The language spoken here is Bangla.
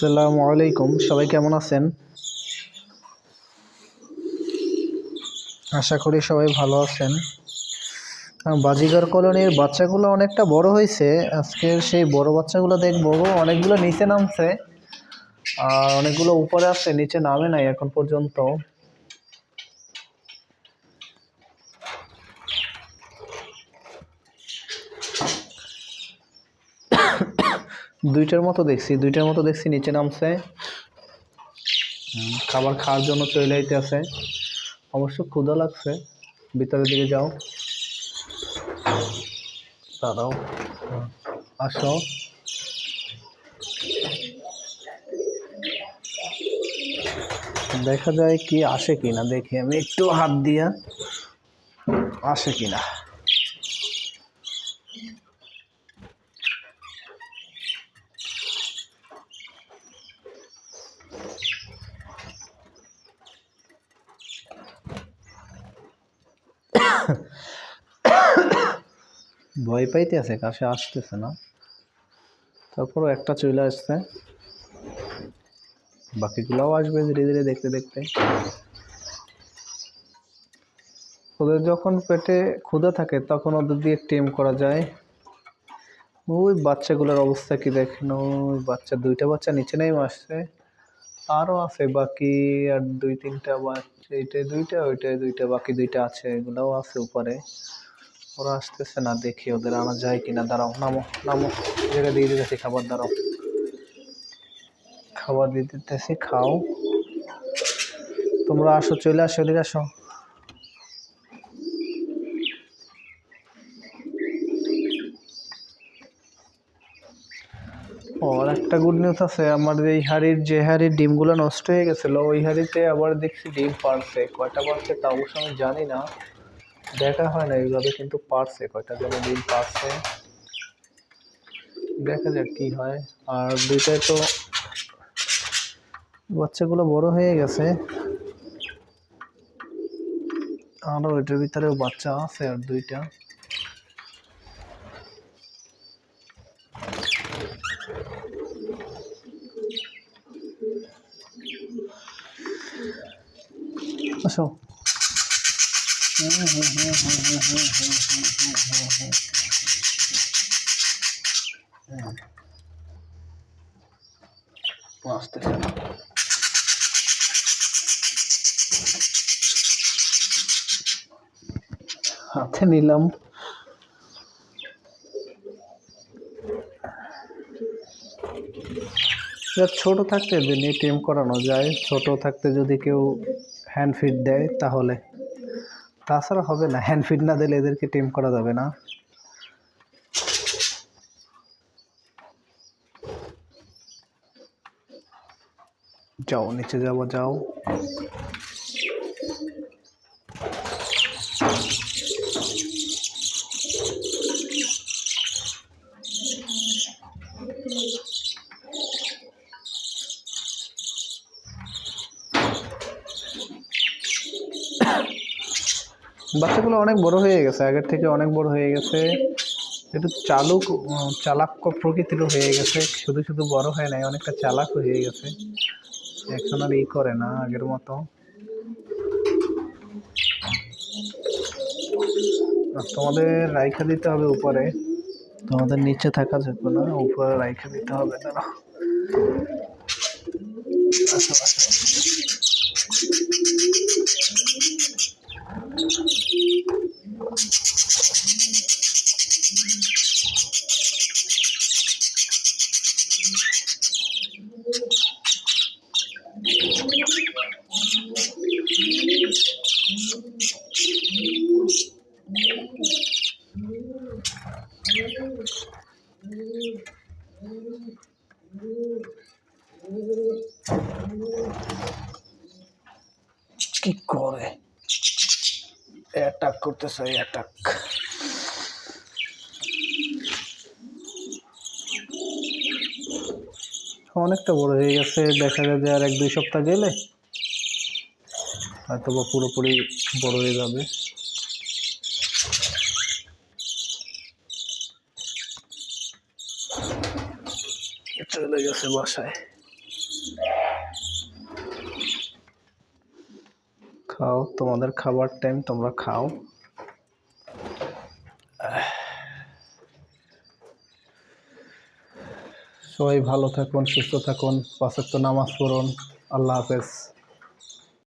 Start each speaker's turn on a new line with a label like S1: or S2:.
S1: আসসালামু আলাইকুম। সবাই কেমন আছেন? আশা করি সবাই ভালো আছেন। বাজিগর কলোনির বাচ্চাগুলো অনেকটা বড় হয়েছে। আজকের সেই বড় বাচ্চাগুলো দেখব। অনেকগুলো নিচে নামছে। আর অনেকগুলো উপরে আছে, নিচে নামে নাই এখন পর্যন্ত। দুইটার মতো দেখছি, দুইটার মতো দেখছি, নিচে নামছে। খাবার খাওয়ার জন্য চলে আইতে আছে অবশ্য ক্ষুধা লাগছে। ভিতরের দিকে যাও। দাঁড়াও। আসো। দেখা যায় কি আসে কিনা, দেখি। আমি একটু হাত দিয়া আসে কিনা। ভয় পাইতে আছে কাছে আসতেছে না। তারপরও একটা চলে আসছে। বাকিগুলোও আসবে ধীরে ধীরে দেখতে দেখতে। ওদের যখন পেটে ক্ষুধা থাকে, তখন ওদের দিয়ে টিম করা যায়। ওই বাচ্চাগুলোর অবস্থা কি দেখেন? ওই বাচ্চা, দুইটা বাচ্চা নিচে নেমে আসছে। আরও আছে বাকি আর দুই তিনটা বাচ্চা এইটাই দুইটা ওইটাই দুইটা, বাকি দুইটা আছে, এগুলোও আছে উপরে। ওরা আসতেছে না, দেখি ওদের আনা যায় কিনা। দাঁড়াও, নামো নামো জায়গা দিয়ে দিতেছি খাবার, দাঁড়াও। খাবার দিয়ে দিতেছি, খাও। তোমরা আসো, চলে আসো, এদিকে আসো। ওর একটা গুড নিউজ আছে, আমার এই হাড়ির, যে হাড়ির ডিমগুলো নষ্ট হয়ে গেছিল, ওই হাড়িতে আবার দেখছি ডিম পারছে। কয়টা পারছে তা অবশ্য আমি জানি না। দেখা হয় না, এইভাবে কিন্তু পারছে, কয়টা যেন ডিম পারছে। দেখা যাক কি হয়। আর দুইটায় তো বাচ্চাগুলো বড় হয়ে গেছে। আরও এটার ভিতরেও বাচ্চা আছে আর দুইটা। আসো। আসতেছে না হাতে নিলাম। ছোট থাকতে দিন এটিএম করানো যায়, ছোট থাকতে যদি কেউ হ্যান্ড ফিট দেয়, তাহলে। তাছাড়া হবে না হ্যান্ড ফিড না দিলে এদেরকে টেম করা যাবে না। যাও, নিচে যাব, যাও। বাচ্চাগুলো অনেক বড় হয়ে গেছে, আগের থেকে অনেক বড় হয়ে গেছে। একটু চালুক চালাক প্রকৃতিরও হয়ে গেছে, শুধু শুধু বড় হয় নাই, অনেকটা চালাক হয়ে গেছে। এখন আর ই করে না আগের মতো। তোমাদের রাইখা দিতে হবে উপরে। তোমাদের নিচে থাকা যাবে না, উপরে রাইখা দিতে হবে না আসো আসো কি করে? অ্যাটাক করতেছে অ্যাটাক অনেকটা বড় হয়ে গেছে দেখা যায় যে আর এক দুই সপ্তাহ গেলে হয়তো বা পুরোপুরি বড় হয়ে যাবে। চলে গেছে বাসায়। খাও, তোমাদের খাবার টাইম তোমরা খাও। সবাই ভালো থাকুন, সুস্থ থাকুন পাশে তো নামাজ পড়ুন। আল্লাহ হাফেজ।